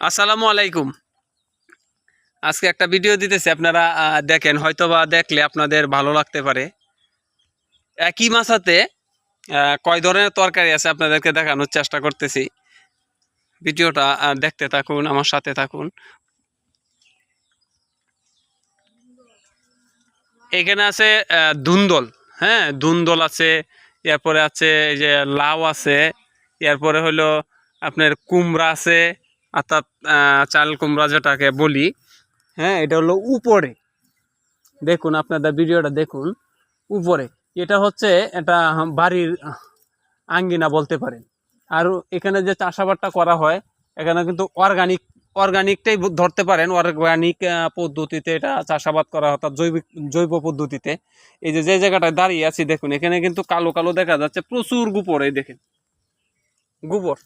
আসসালামু আলাইকুম। আজকে একটা ভিডিও দিতেছি আপনারা দেখেন হয়তোবা দেখলে আপনাদের ভালো লাগতে পারে। একই আহ, কয় ধরনের তরকারি আছে আপনাদেরকে দেখানোর চেষ্টা করতেছি। ভিডিওটা দেখতে থাকুন আমার সাথে থাকুন। এখানে আছে ধুন্দল হ্যাঁ ধুন্দল আছে এরপরে আছে এই যে লাউ আছে এরপরে হলো আপনার কুমড়া আছে, অর্থাৎ চাল কুমড়া যেটাকে বলি হ্যাঁ এটা হলো উপরে। দেখুন, আপনাদের ভিডিওটা দেখুন, উপরে। এটা হচ্ছে এটা বাড়ির আঙ্গিনা বলতে পারেন। আর এখানে যে চাষাবাদটা করা হয়, এখানে কিন্তু অর্গানিক অর্গানিকটাই ধরতে পারেন। অর্গানিক পদ্ধতিতে এটা চাষাবাদ করা অর্থাৎ জৈবিক, জৈব পদ্ধতিতে। এই যে যে জায়গাটায় দাঁড়িয়ে আছি, দেখুন, এখানে কিন্তু কালো কালো দেখা যাচ্ছে, প্রচুর এই দেখেন। গোবর।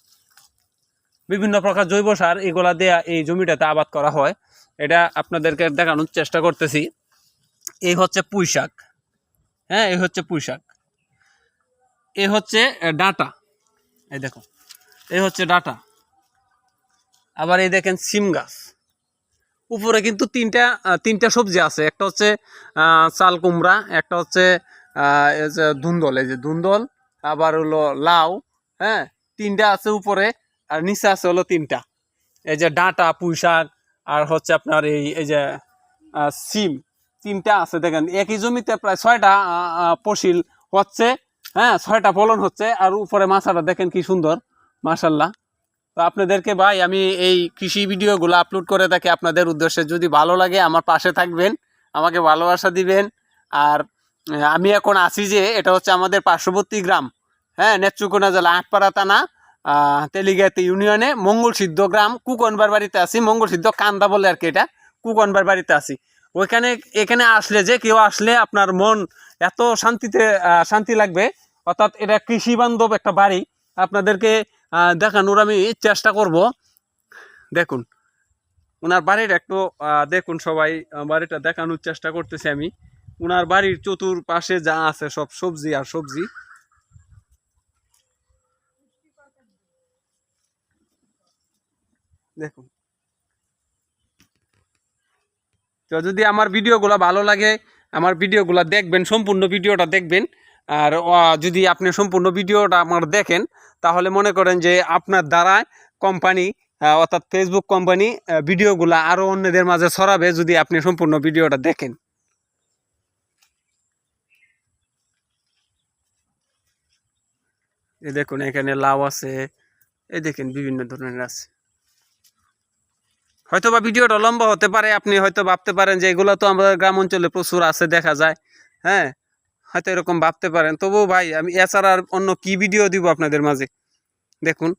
বিভিন্ন প্রকার জৈব সার এগুলা দেয়া এই জমিটাতে আবাদ করা হয়। এটা আপনাদেরকে দেখানোর চেষ্টা করতেছি। এই হচ্ছে পুঁই শাক। হ্যাঁ এই হচ্ছে পুঁই শাক। এ হচ্ছে ডাঁটা। এই দেখো এই হচ্ছে ডাঁটা। আবার এই দেখেন সিম গাছ। উপরে কিন্তু তিনটা তিনটা সবজি আছে। একটা হচ্ছে চাল কুমড়া, একটা হচ্ছে ধুন্দল। এই যে ধুন্দল, আবার হলো লাউ হ্যাঁ তিনটা আছে উপরে আর নিচে আছে হলো তিনটা। এই যে ডাঁটা পুঁই শাক আর হচ্ছে আপনার এই এই যে সিম। তিনটা আছে দেখেন। একই জমিতে প্রায় ছয়টা আহ, হচ্ছে হ্যাঁ ছয়টা ফলন হচ্ছে আর উপরে মাছাটা দেখেন কি সুন্দর মাশাল্লাহ। তো আপনাদেরকে ভাই আমি এই কৃষি ভিডিওগুলো আপলোড করে থাকি আপনাদের উদ্দেশ্যে। যদি ভালো লাগে আমার পাশে থাকবেন আমাকে ভালোবাসা দিবেন। আর আমি এখন আছি যে এটা হচ্ছে আমাদের পার্শ্ববর্তী গ্রাম। হ্যাঁ নেত্রকোনা জেলা আটপাড়া থানা তেলিগাতি ইউনিয়নে মঙ্গল সিদ্ধ গ্রাম, কুকনবার বাড়িতে আছি। মঙ্গল সিদ্ধ কান্দা বলে আর কি এটা, কুকনবার বাড়িতে আছি। ওইখানে, এখানে আসলে যে কেউ আসলে আপনার মন এত শান্তিতে শান্তি লাগবে, অর্থাৎ এটা কৃষি বান্ধব একটা বাড়ি। আপনাদেরকে দেখানোর আমি চেষ্টা করব। দেখুন ওনার বাড়ির একটু দেখুন সবাই, বাড়িটা দেখানোর চেষ্টা করতেছি আমি। ওনার বাড়ির চতুর্পাশে যা আছে সব সবজি আর সবজি। দেখুন। তো যদি আমার ভিডিওগুলো ভালো লাগে, আমার ভিডিওগুলো দেখবেন, সম্পূর্ণ ভিডিওটা দেখবেন। আর যদি আপনি সম্পূর্ণ ভিডিওটা আমার দেখেন, তাহলে মনে করেন যে আপনার দ্বারা কোম্পানি অর্থাৎ ফেসবুক কোম্পানি ভিডিওগুলো আরও অন্যদের মাঝে ছড়াবে যদি আপনি সম্পূর্ণ ভিডিওটা দেখেন। এ দেখুন, এখানে লাউ আছে এ দেখেন বিভিন্ন ধরনের আছে। হয়তো বা ভিডিওটা লম্বা হতে পারে, আপনি হয়তো ভাবতে পারেন যে এগুলো তো আমাদের গ্রাম অঞ্চলে প্রচুর আছে, দেখা যায়। হ্যাঁ হয়তো এরকম ভাবতে পারেন। তবুও ভাই, আমি এছাড়া আর অন্য কি ভিডিও দিব আপনাদের মাঝে? দেখুন।